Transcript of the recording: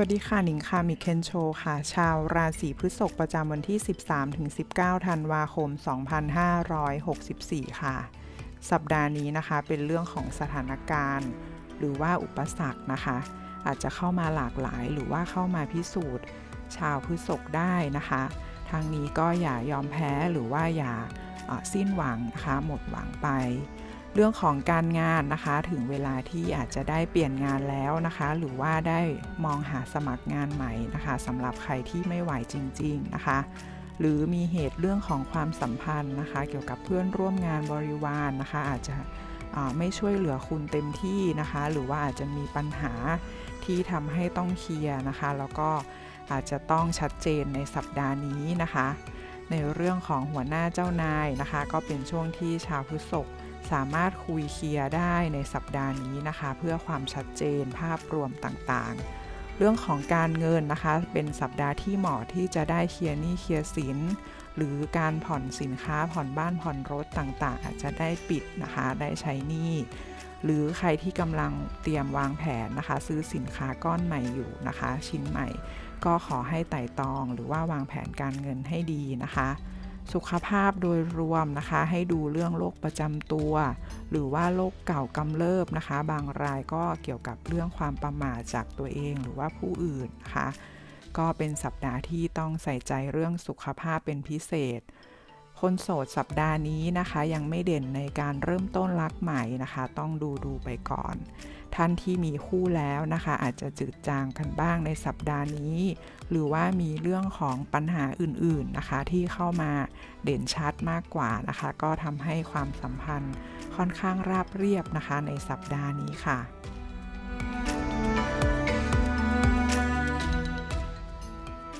วัสดีค่ะหนิงค่ะมิเคนโชค่ะ ชาวราศีพฤษภประจำวันที่ 13-19 ธันวาคม 2564 ค่ะ สัปดาห์นี้นะคะเป็นเรื่องของสถานการณ์ หรือว่าอุปสรรคนะคะ อาจจะเข้ามาหลากหลายหรือว่าเข้ามาพิสูจน์ ชาวพฤษภได้นะคะ ทางนี้ก็อย่ายอมแพ้หรือว่าอย่าสิ้นหวังนะคะ หมดหวังไป เรื่องของการงานนะคะ ถึงเวลาที่อาจจะได้เปลี่ยนงานแล้วนะคะ หรือว่าได้มองหาสมัครงานใหม่นะคะสำหรับใครที่ไม่ไหวจริง ๆ นะคะ หรือมีเหตุเรื่องของความสัมพันธ์นะคะ เกี่ยวกับเพื่อนร่วมงานบริวารนนะคะ อาจจะไม่ช่วยเหลือคุณเต็มที่นะคะ หรือว่าอาจจะมีปัญหาที่ทำให้ต้องเคลียร์นะคะ แล้วก็อาจจะต้องชัดเจนในสัปดาห์นี้นะคะ ในเรื่องของหัวหน้าเจ้านายนะคะ ก็เป็นช่วงที่ชาวพฤษภ สามารถคุยเคลียร์ได้ในสัปดาห์นี้นะคะ เพื่อความชัดเจนภาพรวมต่างๆ เรื่องของการเงินนะคะ เป็นสัปดาห์ที่เหมาะที่จะได้เคลียร์หนี้เคลียร์สิน หรือการผ่อนสินค้าผ่อนบ้านผ่อนรถต่างๆ อาจจะได้ปิดนะคะ ได้ใช้หนี้หรือใครที่กำลังเตรียมวางแผนนะคะ ซื้อสินค้าก้อนใหม่อยู่นะคะ ชิ้นใหม่ ก็ขอให้ไต่ตองหรือว่าวางแผนการเงินให้ดีนะคะ สุขภาพโดยรวมนะคะ ให้ดูเรื่องโรคประจำตัว หรือว่าโรคเก่ากำเริบนะคะ บางรายก็เกี่ยวกับเรื่องความประมาทจากตัวเองหรือว่าผู้อื่นนะคะ ก็เป็นสัปดาห์ที่ต้องใส่ใจเรื่องสุขภาพเป็นพิเศษ คนโสดสัปดาห์นี้นะคะ ยังไม่เด่นในการเริ่มต้นรักใหม่นะคะ ต้องดูดูไปก่อน ท่านที่มีคู่แล้วนะคะ อาจจะจืดจางกันบ้างในสัปดาห์นี้ หรือว่ามีเรื่องของปัญหาอื่นๆนะคะ ที่เข้ามาเด่นชัดมากกว่านะคะ ก็ทำให้ความสัมพันธ์ค่อนข้างราบเรียบนะคะ ในสัปดาห์นี้ค่ะ